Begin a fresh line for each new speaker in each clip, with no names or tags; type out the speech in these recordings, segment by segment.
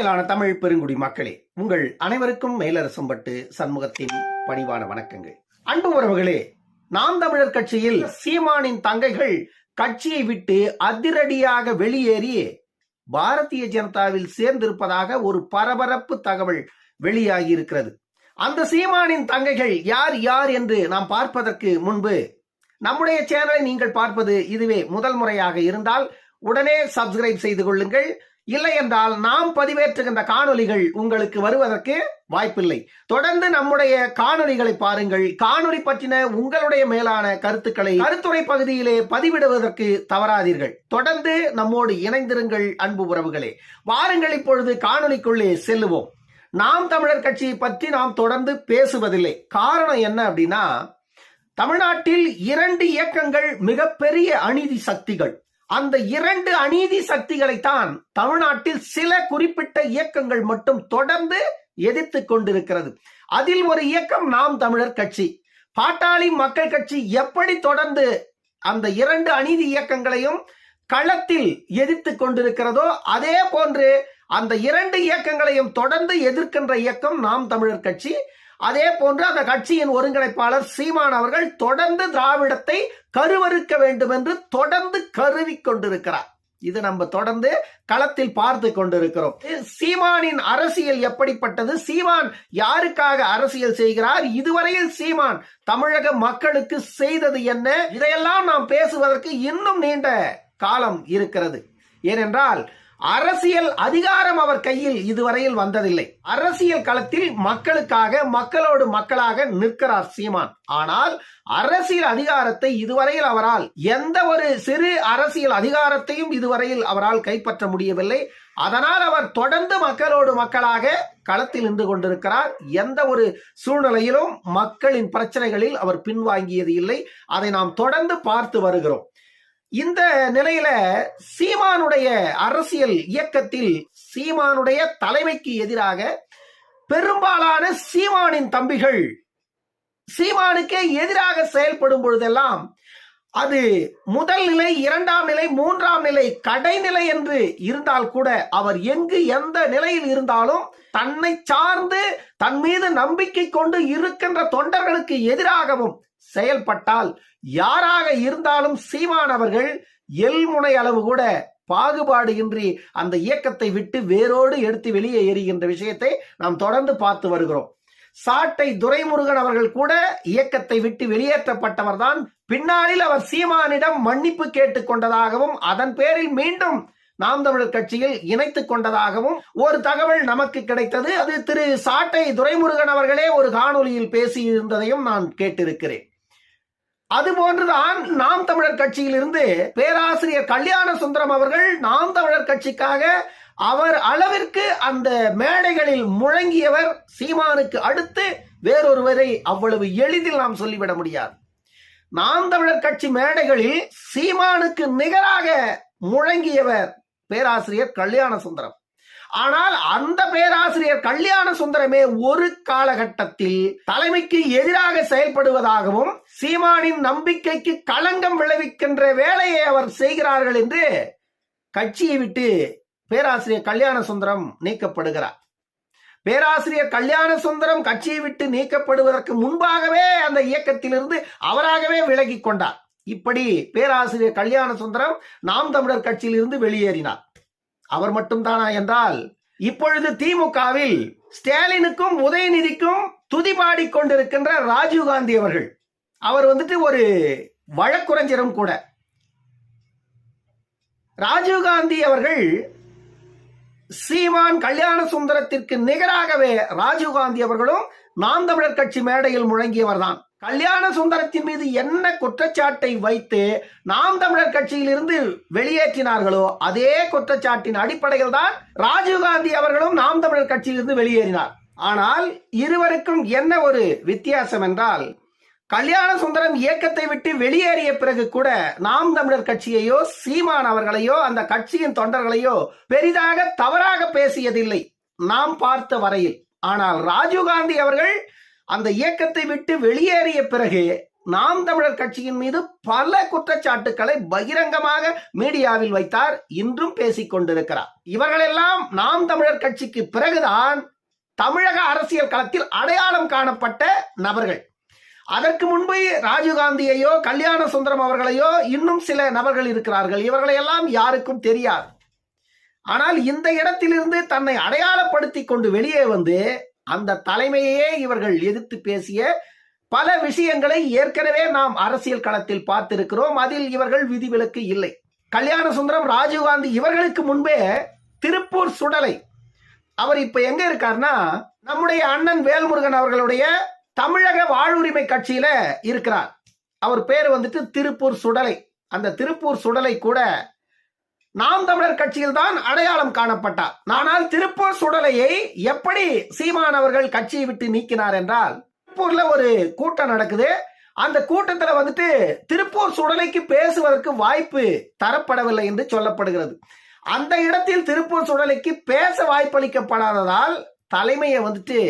மேலான தமிழ் பெருங்குடி மக்களே உங்கள் அனைவருக்கும் மேலரசம்பட்டு சண்முகத்தின் பணிவான வணக்கங்கள். அன்பு உறவுகளே நாம் தமிழர் கட்சியில் சீமானின் தங்கைகள் கட்சியை விட்டு அதிரடியாக வெளியேறி பாரதிய ஜனதாவில் சேர்ந்திருப்பதாக ஒரு பரபரப்பு தகவல் வெளியாகி இருக்கிறது அந்த சீமானின் தங்கைகள் யார் யார் என்று நாம் பார்ப்பதற்கு முன்பு நம்முடைய சேனலை நீங்கள் பார்ப்பது இதுவே முதல் முறையாக இருந்தால் உடனே சப்ஸ்கிரைப் செய்து கொள்ளுங்கள். இல்லை என்றால் நாம் பதிவேற்றுகின்ற காணொலிகள் உங்களுக்கு வருவதற்கு வாய்ப்பில்லை. தொடர்ந்து நம்முடைய காணொலிகளை பாருங்கள். காணொலி பற்றின உங்களுடைய மேலான கருத்துக்களை கருத்துரை பகுதியிலே பதிவிடுவதற்கு தவறாதீர்கள். தொடர்ந்து நம்மோடு இணைந்திருங்கள் அன்பு உறவுகளே. வாருங்கள் இப்பொழுது காணொலிக்குள்ளே செல்லுவோம். நாம் தமிழர் கட்சியை பற்றி நாம் தொடர்ந்து பேசுவதில்லை. காரணம் என்ன அப்படின்னா தமிழ்நாட்டில் இரண்டு இயக்கங்கள் மிகப்பெரிய அநீதி சக்திகள். அந்த இரண்டு அநீதி சக்திகளைத்தான் தமிழ்நாட்டில் சில குறிப்பிட்ட இயக்கங்கள் மட்டும் தொடர்ந்து எதிர்த்து கொண்டிருக்கிறது. அதில் ஒரு இயக்கம் நாம் தமிழர் கட்சி. பாட்டாளி மக்கள் கட்சி எப்படி தொடர்ந்து அந்த இரண்டு அநீதி இயக்கங்களையும் களத்தில் எதிர்த்து கொண்டிருக்கிறதோ அதே போன்று அந்த இரண்டு இயக்கங்களையும் தொடர்ந்து எதிர்க்கின்ற இயக்கம் நாம் தமிழர் கட்சி. அதே போன்று அந்த கட்சியின் ஒருங்கிணைப்பாளர் சீமான் அவர்கள் தொடர்ந்து திராவிடத்தை கருவறுக்க வேண்டும் என்று தொடர்ந்து கருவி கொண்டிருக்கிறார். இது நம்ம தொடர்ந்து களத்தில் பார்த்து கொண்டிருக்கிறோம். சீமானின் அரசியல் எப்படிப்பட்டது? சீமான் யாருக்காக அரசியல் செய்கிறார்? இதுவரையில் சீமான் தமிழக மக்களுக்கு செய்தது என்ன? இதையெல்லாம் நாம் பேசுவதற்கு இன்னும் நீண்ட காலம் இருக்கிறது. ஏனென்றால் அரசியல் அதிகாரம் அவர் கையில் இதுவரையில் வந்ததில்லை. அரசியல் களத்தில் மக்களுக்காக மக்களோடு மக்களாக நிற்கிறார் சீமான். ஆனால் அரசியல் அதிகாரத்தை இதுவரையில் அவரால் எந்த ஒரு சிறு அரசியல் அதிகாரத்தையும் இதுவரையில் அவரால் கைப்பற்ற முடியவில்லை. அதனால் அவர் தொடர்ந்து மக்களோடு மக்களாக களத்தில் நின்று கொண்டிருக்கிறார். எந்த ஒரு சூழ்நிலையிலும் மக்களின் பிரச்சனைகளில் அவர் பின்வாங்கியது இல்லை. அதை நாம் தொடர்ந்து பார்த்து வருகிறோம். இந்த நிலையில சீமானுடைய அரசியல் இயக்கத்தில் சீமானுடைய தலைமைக்கு எதிராக பெரும்பாலான சீமானின் தம்பிகள் சீமானுக்கே எதிராக செயல்படும் பொழுதெல்லாம் அது முதல் நிலை இரண்டாம் நிலை மூன்றாம் நிலை கடைநிலை என்று இருந்தால் கூட அவர் எங்கு எந்த நிலையில் இருந்தாலும் தன்னை சார்ந்து தன் மீது நம்பிக்கை கொண்டு இருக்கின்ற தொண்டர்களுக்கு எதிராகவும் செயல்பட்டால் யாராக இருந்தாலும் சீமான் அவர்கள் எல்முனை அளவு கூட பாகுபாடு இன்றி அந்த இயக்கத்தை விட்டு வேரோடு எடுத்து வெளியே எறிகின்ற விஷயத்தை நாம் தொடர்ந்து பார்த்து வருகிறோம். சாட்டை துரைமுருகன் அவர்கள் கூட இயக்கத்தை விட்டு வெளியேற்றப்பட்டவர் தான் பின்னாளில் அவர் சீமானிடம் மன்னிப்பு கேட்டுக்கொண்டதாகவும் அதன் பேரில் மீண்டும் நாம் தமிழர் கட்சியில் இணைத்துக் கொண்டதாகவும் ஒரு தகவல் நமக்கு கிடைத்தது. அது திரு சாட்டை துரைமுருகன் அவர்களே ஒரு காணொலியில் பேசியிருந்ததையும் நான் கேட்டிருக்கிறேன். அது போன்றுதான் நாம் தமிழர் கட்சியிலிருந்து பேராசிரியர் கல்யாண சுந்தரம் அவர்கள் நாம் தமிழர் கட்சிக்காக அவர் அளவிற்கு அந்த மேடைகளில் முழங்கியவர் சீமானுக்கு அடுத்து வேறொருவரை அவ்வளவு எளிதில் நாம் சொல்லிவிட முடியாது. நாம் தமிழர் கட்சி மேடைகளில் சீமானுக்கு நிகராக முழங்கியவர் பேராசிரியர் கல்யாண சுந்தரம். ஆனால் அந்த பேராசிரியர் கல்யாண சுந்தரமே ஒரு காலகட்டத்தில் தலைமைக்கு எதிராக செயல்படுவதாகவும் சீமானின் நம்பிக்கைக்கு களங்கம் விளைவிக்கின்ற வேலையை அவர் செய்கிறார்கள் என்று கட்சியை விட்டு பேராசிரியர் கல்யாண சுந்தரம் நீக்கப்படுகிறார். பேராசிரியர் கல்யாண சுந்தரம் கட்சியை விட்டு நீக்கப்படுவதற்கு முன்பாகவே அந்த இயக்கத்திலிருந்து அவராகவே விலகி கொண்டார். இப்படி பேராசிரியர் கல்யாண சுந்தரம் நாம் தமிழர் கட்சியிலிருந்து வெளியேறினார். அவர் மட்டும்தானா என்றால் இப்பொழுது திமுகவில் ஸ்டாலினுக்கும் உதயநிதிக்கும் துதிபாடி கொண்டிருக்கின்ற ராஜீவ்காந்தி அவர்கள். அவர் வந்துட்டு ஒரு வழக்குரைஞரும் கூட. ராஜீவ்காந்தி அவர்கள் சீமான் கல்யாண சுந்தரத்திற்கு நிகராகவே ராஜீவ்காந்தி அவர்களும் நாம் தமிழர் கட்சி மேடையில் முழங்கியவர் தான் கல்யாண சுந்தரத்தின் மீது என்ன குற்றச்சாட்டை வைத்து நாம் தமிழர் கட்சியிலிருந்து வெளியேற்றினார்களோ அதே குற்றச்சாட்டின் அடிப்படையில் தான் ராஜீவ்காந்தி அவர்களும் நாம் தமிழர் கட்சியிலிருந்து வெளியேறினார். ஆனால் இருவருக்கும் என்ன ஒரு வித்தியாசம் என்றால் கல்யாண சுந்தரம் இயக்கத்தை விட்டு வெளியேறிய பிறகு கூட நாம் தமிழர் கட்சியையோ சீமான் அவர்களையோ அந்த கட்சியின் தொண்டர்களையோ பெரிதாக தவறாக பேசியதில்லை. நாம் பார்த்த வரையில். ஆனால் ராஜீவ்காந்தி அவர்கள் அந்த இயக்கத்தை விட்டு வெளியேறிய பிறகு நாம் தமிழர் கட்சியின் மீது பல குற்றச்சாட்டுக்களை பகிரங்கமாக மீடியாவில் வைத்தார் இன்றும் பேசிக் கொண்டிருக்கிறார். இவர்களெல்லாம் நாம் தமிழர் கட்சிக்கு பிறகுதான் தமிழக அரசியல் களத்தில் அடையாளம் காணப்பட்ட நபர்கள். அதற்கு முன்பு ராஜீவ்காந்தியையோ கல்யாண சுந்தரம் அவர்களையோ இன்னும் சில நபர்கள் இருக்கிறார்கள். இவர்களையெல்லாம் யாருக்கும் தெரியாது. ஆனால் இந்த இடத்திலிருந்து தன்னை அடையாளப்படுத்தி கொண்டு வெளியே வந்து அந்த தலைமையே இவர்கள் எதிர்த்து பேசிய பல விஷயங்களை ஏற்கனவே நாம் அரசியல் களத்தில் பார்த்திருக்கிறோம். அதில் இவர்கள் விதிவிலக்கு இல்லை. கல்யாண சுந்தரம் ராஜீவ்காந்தி இவர்களுக்கு முன்பே திருப்பூர் சுடலை. அவர் இப்ப எங்க இருக்காருன்னா நம்முடைய அண்ணன் வேல்முருகன் அவர்களுடைய தமிழக வாழ்வுரிமை கட்சியில இருக்கிறார். அவர் பேர் வந்துட்டு திருப்பூர் சுடலை. அந்த திருப்பூர் சுடலை கூட நாம் தமிழர் கட்சியில் தான் அடையாளம் காணப்பட்டார். ஆனால் திருப்பூர் சுடலையை எப்படி சீமான் அவர்கள் கட்சியை விட்டு நீக்கினார் என்றால் திருப்பூர்ல ஒரு கூட்டம் நடக்குது. அந்த கூட்டத்துல வந்துட்டு திருப்பூர் சுடலைக்கு பேசுவதற்கு வாய்ப்பு தரப்படவில்லை என்று சொல்லப்படுகிறது. அந்த இடத்தில் திருப்பூர் சுடலைக்கு பேச வாய்ப்பளிக்கப்படாததால் தலைமையை வந்துட்டு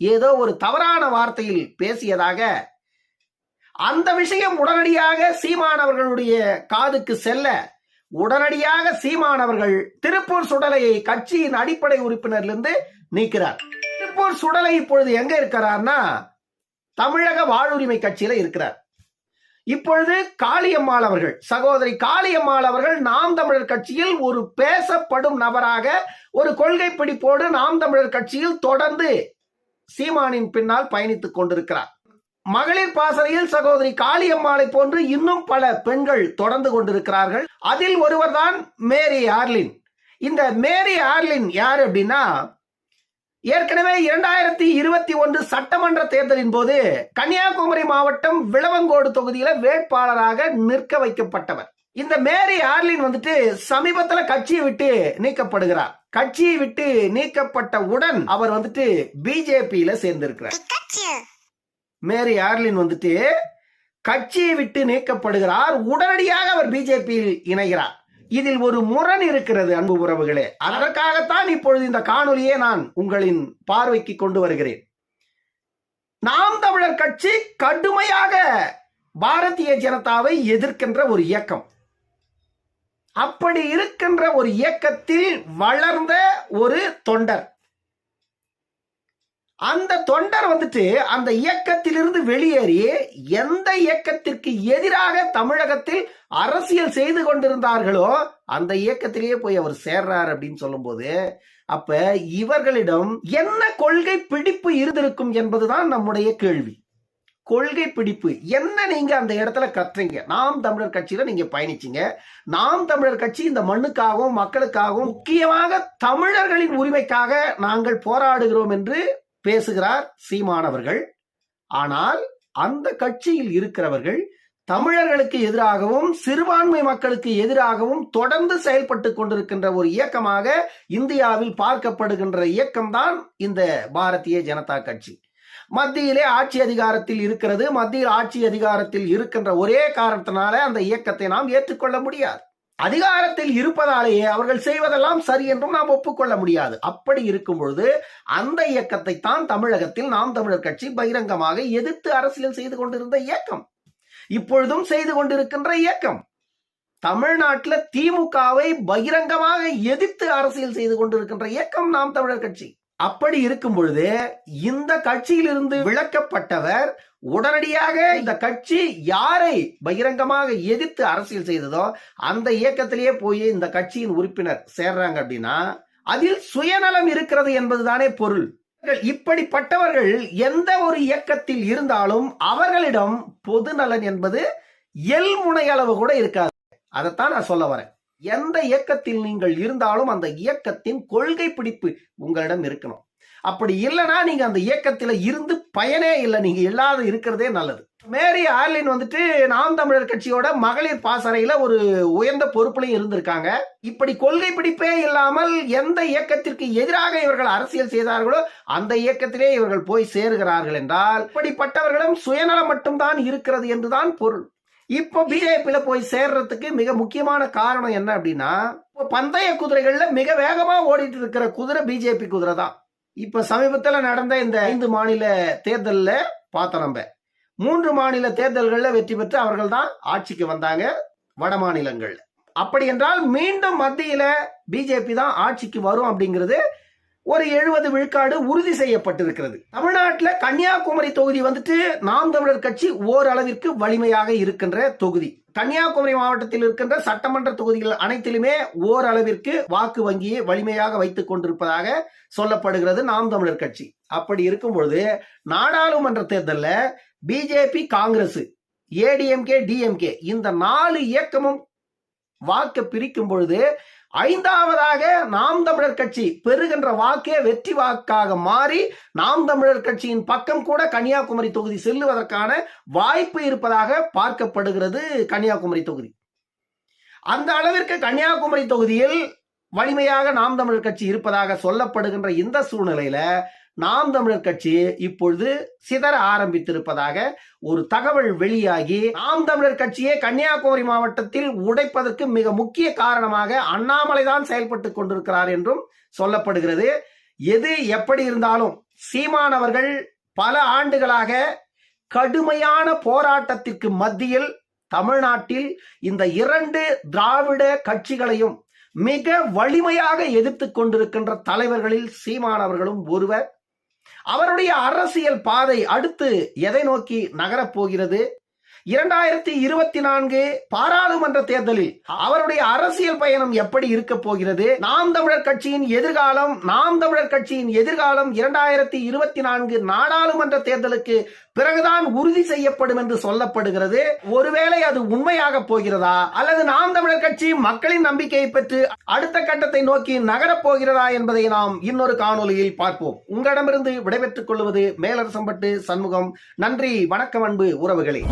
ஏதோ ஒரு தவறான வார்த்தையில் பேசியதாக அந்த விஷயம் உடனடியாக சீமான் அவர்களுடைய காதுக்கு செல்ல உடனடியாக சீமான் அவர்கள் திருப்பூர் சுடலையை கட்சியின் அடிப்படை உறுப்பினர்லிருந்து நீக்கிறார். திருப்பூர் சுடலை இப்பொழுது எங்க இருக்கிறார்னா தமிழக வாழ்வுரிமை கட்சியில இருக்கிறார். இப்பொழுது காளியம்மாள் அவர்கள் சகோதரி காளியம்மாள் அவர்கள் நாம் தமிழர் கட்சியில் ஒரு பேசப்படும் நபராக ஒரு கொள்கை பிடிப்போடு நாம் தமிழர் கட்சியில் தொடர்ந்து சீமானின் பின்னால் பயணித்துக் கொண்டிருக்கிறார். மகளிர் பாசறையில் சகோதரி காளியம்மாளை போன்று இன்னும் பல பெண்கள் தொடர்ந்து கொண்டிருக்கிறார்கள். அதில் ஒருவர்தான் மேரி ஆர்லின் இந்த மேரி ஆர்லின் யார் அப்படின்னா ஏற்கனவே இரண்டாயிரத்தி இருபத்தி ஒன்று சட்டமன்ற தேர்தலின் போது கன்னியாகுமரி மாவட்டம் விளவங்கோடு தொகுதியில வேட்பாளராக நிற்க வைக்கப்பட்டவர். இந்த மேரி ஆர்லின் வந்துட்டு சமீபத்துல கட்சியை விட்டு நீக்கப்படுகிறார். கட்சியை விட்டு நீக்கப்பட்டவுடன் அவர் வந்துட்டு பிஜேபியில சேர்ந்திருக்கிறார். மேரி ஆர்லின் வந்துட்டு கட்சியை விட்டு நீக்கப்படுகிறார். உடனடியாக அவர் பிஜேபியில் இணைகிறார். இதில் ஒரு முரண் இருக்கிறது அன்பு உறவுகளே. அதற்காகத்தான் இப்பொழுது இந்த காணொலியை நான் உங்களின் பார்வைக்கு கொண்டு வருகிறேன். நாம் தமிழர் கட்சி கடுமையாக பாரதிய ஜனதாவை எதிர்க்கின்ற ஒரு இயக்கம். அப்படி இருக்கின்ற ஒரு இயக்கத்தில் வளர்ந்த ஒரு தொண்டர். அந்த தொண்டர் வந்துட்டு அந்த இயக்கத்திலிருந்து வெளியேறி எந்த இயக்கத்திற்கு எதிராக தமிழகத்தில் அரசியல் செய்து கொண்டிருந்தார்களோ அந்த இயக்கத்திலேயே போய் அவர் சேர்றார் அப்படின்னு சொல்லும்போது அப்ப இவர்களிடம் என்ன கொள்கை பிடிப்பு இருந்திருக்கும் என்பதுதான் நம்முடைய கேள்வி. கொள்கை பிடிப்பு. என்ன நீங்க அந்த இடத்துல கத்துறீங்க நாம் தமிழர் கட்சியில நீங்க பயணிச்சீங்க. நாம் தமிழர் கட்சி இந்த மண்ணுக்காகவும் மக்களுக்காகவும் முக்கியமாக தமிழர்களின் உரிமைக்காக நாங்கள் போராடுகிறோம் என்று பேசுகிறார் சீமானவர்கள். ஆனால் அந்த கட்சியில் இருக்கிறவர்கள் தமிழர்களுக்கு எதிராகவும் சிறுபான்மை மக்களுக்கு எதிராகவும் தொடர்ந்து செயல்பட்டு கொண்டிருக்கின்ற ஒரு இயக்கமாக இந்தியாவில் பார்க்கப்படுகின்ற இயக்கம்தான் இந்த பாரதிய ஜனதா கட்சி. மத்தியிலே ஆட்சி அதிகாரத்தில் இருக்கிறது. மத்தியில் ஆட்சி அதிகாரத்தில் இருக்கின்ற ஒரே காரணத்தினால அந்த இயக்கத்தை நாம் ஏற்றுக்கொள்ள முடியாது. அதிகாரத்தில் இருப்பதாலேயே அவர்கள் செய்வதெல்லாம் சரி என்றும் நாம் ஒப்புக்கொள்ள முடியாது. அப்படி இருக்கும் பொழுது அந்த இயக்கத்தை தான் தமிழகத்தில் நாம் தமிழர் கட்சி பகிரங்கமாக எதிர்த்து அரசியல் செய்து கொண்டிருந்த இயக்கம். இப்பொழுதும் செய்து கொண்டிருக்கின்ற இயக்கம். தமிழ்நாட்டில் திமுகவை பகிரங்கமாக எதிர்த்து அரசியல் செய்து கொண்டிருக்கின்ற இயக்கம் நாம் தமிழர் கட்சி. அப்படி இருக்கும் பொழுது இந்த கட்சியிலிருந்து விளக்கப்பட்டவர் உடனடியாக இந்த கட்சி யாரை பகிரங்கமாக எதிர்த்து அரசியல் செய்ததோ அந்த இயக்கத்திலேயே போய் இந்த கட்சியின் உறுப்பினர் சேர்றாங்க அப்படின்னா அதில் சுயநலம் இருக்கிறது என்பதுதானே பொருள். இப்படிப்பட்டவர்கள் எந்த ஒரு இயக்கத்தில் இருந்தாலும் அவர்களிடம் பொது நலன் என்பது எல் முனை அளவு கூட இருக்காது. அதைத்தான் நான் சொல்ல வரேன். எந்த இயக்கத்தில் நீங்கள் இருந்தாலும் அந்த இயக்கத்தின் கொள்கை பிடிப்பு உங்களிடம் இருக்கணும். அப்படி இல்லைன்னா நீங்க அந்த இயக்கத்துல இருந்து பயனே இல்லை. நீங்க இல்லாத இருக்கிறதே நல்லது. மேரி ஆர்லின் வந்துட்டு நாம் தமிழர் கட்சியோட மகளிர் பாசறையில ஒரு உயர்ந்த பொறுப்புலையும் இருந்திருக்காங்க. இப்படி கொள்கை பிடிப்பே இல்லாமல் எந்த இயக்கத்திற்கு எதிராக இவர்கள் அரசியல் செய்தார்களோ அந்த இயக்கத்திலே இவர்கள் போய் சேருகிறார்கள் என்றால் இப்படிப்பட்டவர்களிடம் சுயநலம் மட்டும்தான் இருக்கிறது என்றுதான் பொருள். இப்போ பிஜேபியில போய் சேர்றதுக்கு மிக முக்கியமான காரணம் என்ன அப்படின்னா பந்தய குதிரைகள்ல மிக வேகமா ஓடிட்டு இருக்கிற குதிரை பிஜேபி குதிரை தான். இப்ப சமீபத்தில் நடந்த இந்த ஐந்து மாநில தேர்தலில் பார்த்தோம் நம்ம. மூன்று மாநில தேர்தல்களில் வெற்றி பெற்று அவர்கள் தான் ஆட்சிக்கு வந்தாங்க வட மாநிலங்கள்ல அப்படி என்றால் மீண்டும் மத்தியில பிஜேபி தான் ஆட்சிக்கு வரும் அப்படிங்கிறது ஒரு எழுபது விழுக்காடு உறுதி செய்யப்பட்டிருக்கிறது. தமிழ்நாட்டில் கன்னியாகுமரி தொகுதி வந்துட்டு நாம் தமிழர் கட்சி ஓரளவிற்கு வலிமையாக இருக்கின்ற தொகுதி. கன்னியாகுமரி மாவட்டத்தில் இருக்கின்ற சட்டமன்ற தொகுதிகள் அனைத்திலுமே ஓரளவிற்கு வாக்கு வங்கியை வலிமையாக வைத்துக் கொண்டிருப்பதாக சொல்லப்படுகிறது நாம் தமிழர் கட்சி. அப்படி இருக்கும் பொழுது நாடாளுமன்ற தேர்தலில் பிஜேபி காங்கிரஸ் ஏடிஎம்கே டிஎம்கே இந்த நாலு இயக்கமும் வாக்கு பிரிக்கும் பொழுது ஐந்தாவதாக நாம் தமிழர் கட்சி பெறுகின்ற வாக்கே வெற்றி வாக்காக மாறி நாம் தமிழர் கட்சியின் பக்கம் கூட கன்னியாகுமரி தொகுதி செல்லுவதற்கான வாய்ப்பு இருப்பதாக பார்க்கப்படுகிறது கன்னியாகுமரி தொகுதி. அந்த அளவிற்கு கன்னியாகுமரி தொகுதியில் வலிமையாக நாம் தமிழர் கட்சி இருப்பதாக சொல்லப்படுகின்ற இந்த சூழ்நிலையில நாம் தமிழர் கட்சி இப்பொழுது சிதற ஆரம்பித்திருப்பதாக ஒரு தகவல் வெளியாகி நாம் தமிழர் கட்சியை கன்னியாகுமரி மாவட்டத்தில் உடைப்பதற்கு மிக முக்கிய காரணமாக அண்ணாமலை தான் செயல்பட்டு கொண்டிருக்கிறார் என்றும் சொல்லப்படுகிறது. எது எப்படி இருந்தாலும் சீமானவர்கள் பல ஆண்டுகளாக கடுமையான போராட்டத்திற்கு மத்தியில் தமிழ்நாட்டில் இந்த இரண்டு திராவிட கட்சிகளையும் மிக வலிமையாக எதிர்த்து கொண்டிருக்கின்ற தலைவர்களில் சீமானவர்களும் ஒருவர். அவருடைய அரசியல் பாதை அடுத்து எதை நோக்கி நகரப் போகிறது? இரண்டாயிரத்தி இருபத்தி நான்கு பாராளுமன்ற தேர்தலில் அவருடைய அரசியல் பயணம் எப்படி இருக்க போகிறது? நாம் தமிழர் கட்சியின் எதிர்காலம் நாம் தமிழர் கட்சியின் எதிர்காலம் இரண்டாயிரத்தி இருபத்தி நான்கு நாடாளுமன்ற தேர்தலுக்கு பிறகுதான் உறுதி செய்யப்படும் என்று சொல்லப்படுகிறது. ஒருவேளை அது உண்மையாக போகிறதா? அல்லது நாம் தமிழர் கட்சி மக்களின் நம்பிக்கையை பெற்று அடுத்த கட்டத்தை நோக்கி நகரப் போகிறதா என்பதை நாம் இன்னொரு காணொலியில் பார்ப்போம். உங்களிடமிருந்து விடைபெற்றுக் கொள்வது மேலரசம்பட்டு சண்முகம். நன்றி வணக்கம் அன்பு உறவுகளே.